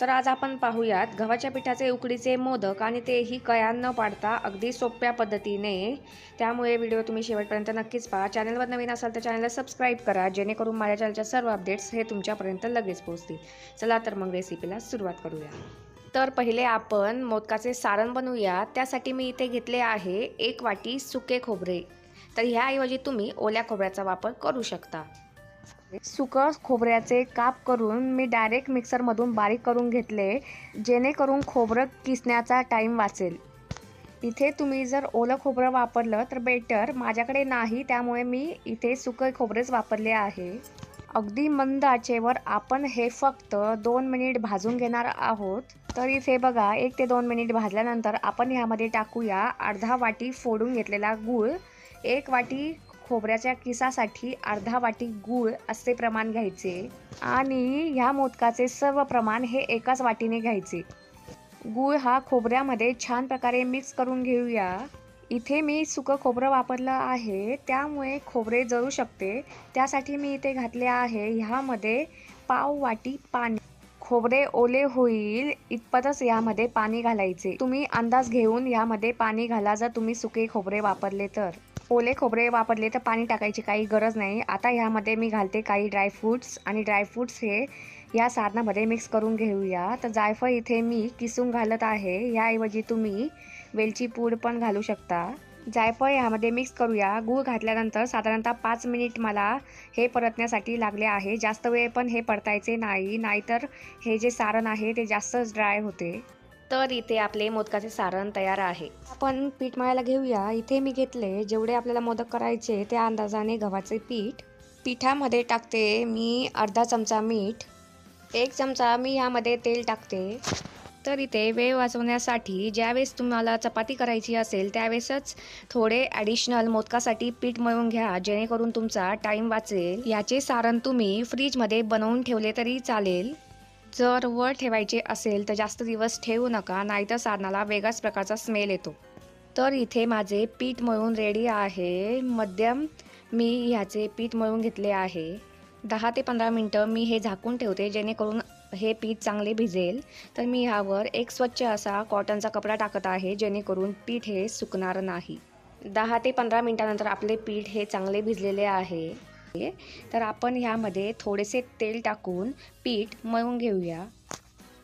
तर आज आपण पाहूयात गव्हाच्या पिठाचे उकडीचे मोदक आणि तेही कया न पाडता अगदी सोप्या पद्धतीने. त्यामुळे व्हिडिओ तुम्ही शेवटपर्यंत नक्कीच पहा. चॅनलवर नवीन असाल तर चॅनलला सबस्क्राईब करा जेणेकरून माझ्या चॅनलच्या सर्व अपडेट्स हे तुमच्यापर्यंत लगेच पोहोचतील. चला तर मग रेसिपीला सुरुवात करूया. तर पहिले आपण मोदकाचे सारण बनवूया. त्यासाठी मी इथे घेतले आहे एक वाटी सुके खोबरे. तर ह्याऐवजी तुम्ही ओल्या खोबऱ्याचा वापर करू शकता. सुकं खोबऱ्याचे काप करून मी डायरेक्ट मिक्सरमधून बारीक करून घेतले जेणेकरून खोबरं किसण्याचा टाईम वाचेल. इथे तुम्ही जर ओलं खोबरं वापरलं तर बेटर माझ्याकडे नाही त्यामुळे मी इथे सुकं खोबरेच वापरले आहे. अगदी मंद आचेवर आपण हे फक्त दोन मिनिट भाजून घेणार आहोत. तर इथे बघा एक ते दोन मिनिट भाजल्यानंतर आपण ह्यामध्ये टाकूया. अर्धा वाटी फोडून घेतलेला गूळ एक वाटी खोबऱ्याच्या किसासाठी अर्धा वाटी गूळ असे प्रमाण घ्यायचे आणि ह्या मोदकाचे सर्व प्रमाण हे एकाच वाटीने घ्यायचे. गूळ हा खोबऱ्यामध्ये छान प्रकारे मिक्स करून घेऊया. इथे मी सुकं खोबरं वापरलं आहे त्यामुळे खोबरे जळू शकते. त्यासाठी मी इथे घातले आहे ह्यामध्ये पाव वाटी पाणी. खोबरे ओले होईल इतपतच यामध्ये पाणी घालायचे. तुम्ही अंदाज घेऊन यामध्ये पाणी घाला जर तुम्ही सुके खोबरे वापरले तर. ओले खोबरे वापरले तर पाणी टाकायची काही गरज नाही. आता ह्यामध्ये मी घालते काही ड्रायफ्रूट्स आणि ड्रायफ्रूट्स हे या साधनामध्ये मिक्स करून घेऊया. तर जायफळ इथे मी किसून घालत आहे. ह्याऐवजी तुम्ही वेलची पूड पण घालू शकता. जायफळ ह्यामध्ये मिक्स करूया. गूळ घातल्यानंतर साधारणतः पाच मिनिट मला हे परतण्यासाठी लागले आहे. जास्त वेळ पण हे परतायचे नाही. नाहीतर हे जे सारण आहे ते जास्तच ड्राय होते. तर इथे आपले मोदकाचे सारण तयार आहे. आपण पीठ मळायला घेऊया. इथे मी घेतले जेवढे आपल्याला मोदक करायचे त्या अंदाजाने गव्हाचे पीठ. पिठामध्ये टाकते मी अर्धा चमचा मीठ एक चमचा मी ह्यामध्ये तेल टाकते. तर इथे वेळ वाचवण्यासाठी ज्यावेळेस तुम्हाला चपाती करायची असेल त्यावेळेसच थोडे ॲडिशनल मोदकासाठी पीठ मळून घ्या जेणेकरून तुमचा टाईम वाचेल. याचे सारण तुम्ही फ्रीजमध्ये बनवून ठेवले तरी चालेल. जर वर ठेवायचे असेल तर जास्त दिवस ठेवू नका नाहीतर साधनाला वेगळाच प्रकारचा स्मेल येतो. तर इथे माझे पीठ मळून रेडी आहे. मध्यम मी ह्याचे पीठ मळून घेतले आहे. दहा ते पंधरा मिनटं मी हे झाकून ठेवते जेणेकरून हे पीठ चांगले भिजेल. तर मी ह्यावर एक स्वच्छ असा कॉटनचा कपडा टाकत आहे जेणेकरून पीठ हे सुकणार नाही. दहा ते पंधरा मिनटानंतर आपले पीठ हे चांगले भिजलेले आहे. तर आपण ह्यामध्ये थोडेसे तेल टाकून पीठ मळून घेऊया.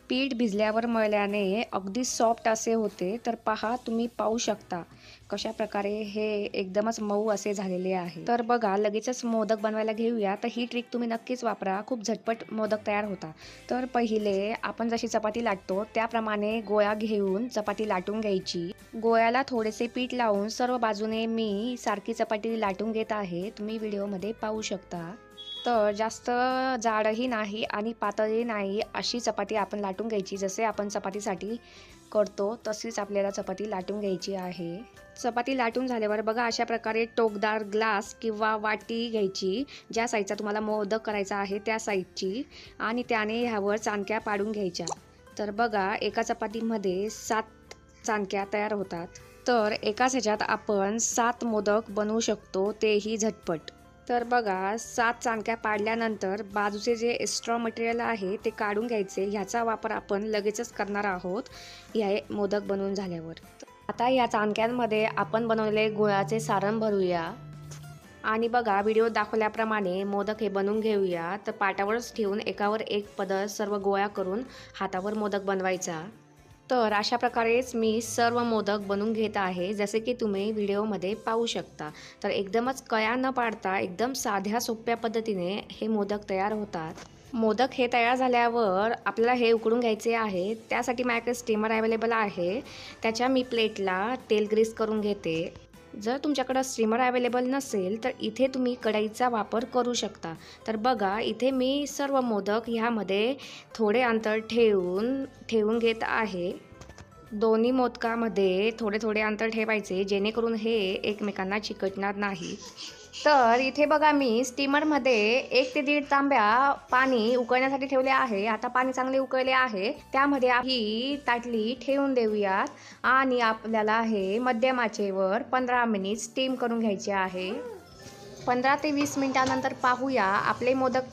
पीठ भिजल्यावर मळल्याने अगदी सॉफ्ट असे होते. तर पहा तुम्ही पाहू शकता कशा प्रकारे हे एकदमच मऊ असे झालेले आहे. तर बघा लगेचच मोदक बनवायला घेऊया. तर ही ट्रिक तुम्ही नक्कीच वापरा. खूप झटपट मोदक तयार होता. तर पहिले आपण जशी चपाती लाटतो त्याप्रमाणे गोळा घेऊन चपाती लाटून घ्यायची. गोळ्याला थोडेसे पीठ लावून सर्व बाजूने मी सारखी चपाती लाटून घेत आहे. तुम्ही व्हिडिओमध्ये पाहू शकता. तर जास्त जाडही नाही आणि पातळही नाही अशी चपाती आपण लाटून घ्यायची. जसे आपण चपातीसाठी करतो तशीच आपल्याला चपाती लाटून घ्यायची आहे. चपाती लाटून झाल्यावर बघा अशा प्रकारे टोकदार ग्लास किंवा वाटी घ्यायची ज्या साईजचा तुम्हाला मोदक करायचा आहे त्या साईजची आणि त्याने ह्यावर चाणक्या पाडून घ्यायच्या. तर बघा एका चपातीमध्ये सात चांदक्या तयार होतात. तर एकाच ह्याच्यात आपण सात मोदक बनवू शकतो तेही झटपट. तर बघा सात चाणक्या पाडल्यानंतर बाजूचे जे एक्स्ट्रा मटेरियल आहे ते काढून घ्यायचे. ह्याचा वापर आपण लगेचच करणार आहोत. या मोदक बनवून झाल्यावर. आता या चाणक्यांमध्ये आपण बनवलेले गुळाचे सारण भरूया. आणि बघा व्हिडिओ दाखवल्याप्रमाणे मोदक हे बनवून घेऊया. तर पाटावरच ठेवून एकावर एक पदर सर्व गोळा करून हातावर मोदक बनवायचा. तर अशा प्रकारेच मी सर्व मोदक बनवून घेत आहे जसे की तुम्ही व्हिडिओमध्ये पाहू शकता. तर एकदमच कया न पाडता एकदम साध्या सोप्या पद्धतीने हे मोदक तयार होतात. मोदक हे तयार झाल्यावर आपल्याला हे उकडून घ्यायचे आहे. त्यासाठी माझ्याकडे स्टीमर अवेलेबल आहे. त्याच्या मी प्लेटला तेल ग्रीस करून घेते. जर तुमच्याकडं स्टीमर अवेलेबल नसेल तर इथे तुम्ही कढईचा वापर करू शकता. तर बघा इथे मी सर्व मोदक ह्यामध्ये थोडे अंतर ठेवून ठेवून घेत आहे. दोन्ही मोदकामध्ये थोडे थोडे अंतर ठेवायचे जेणेकरून हे एकमेकांना चिकटणार नाही. तर इथे बघा मी स्टीमरमध्ये एक ते दीड तांब्या पाणी उकळण्यासाठी ठेवले आहे. आता पाणी चांगले उकळले आहे. त्यामध्ये ही ताटली ठेवून देऊयात आणि आपल्याला हे मध्यमाचेवर पंधरा मिनिट स्टीम करून घ्यायचे आहे. पंधरा ते वीस मिनिटानंतर पाहूया आपले मोदक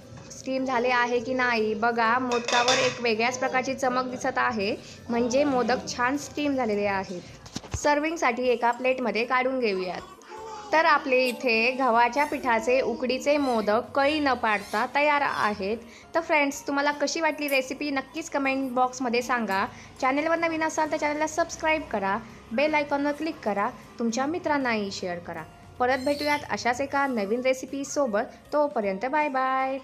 स्टीम झाले आहे की नाही? बघा मोदकावर एक वेगळ्याच प्रकारची चमक दिसत आहे. म्हणजे मोदक छान स्टीम झालेले आहेत. सर्विंगसाठी एका प्लेटमध्ये काढून घेऊयात. तर आपले इथे गव्हाच्या पिठाचे उकडीचे मोदक कळी न पाडता तयार आहेत. तर फ्रेंड्स तुम्हाला कशी वाटली रेसिपी नक्कीच कमेंट बॉक्समध्ये सांगा. चॅनेलवर नवीन असाल तर चॅनलला सबस्क्राईब करा. बेल आयकॉनवर क्लिक करा. तुमच्या मित्रांनाही शेअर करा. परत भेटूयात अशाच एका नवीन रेसिपीसोबत तोपर्यंत बाय बाय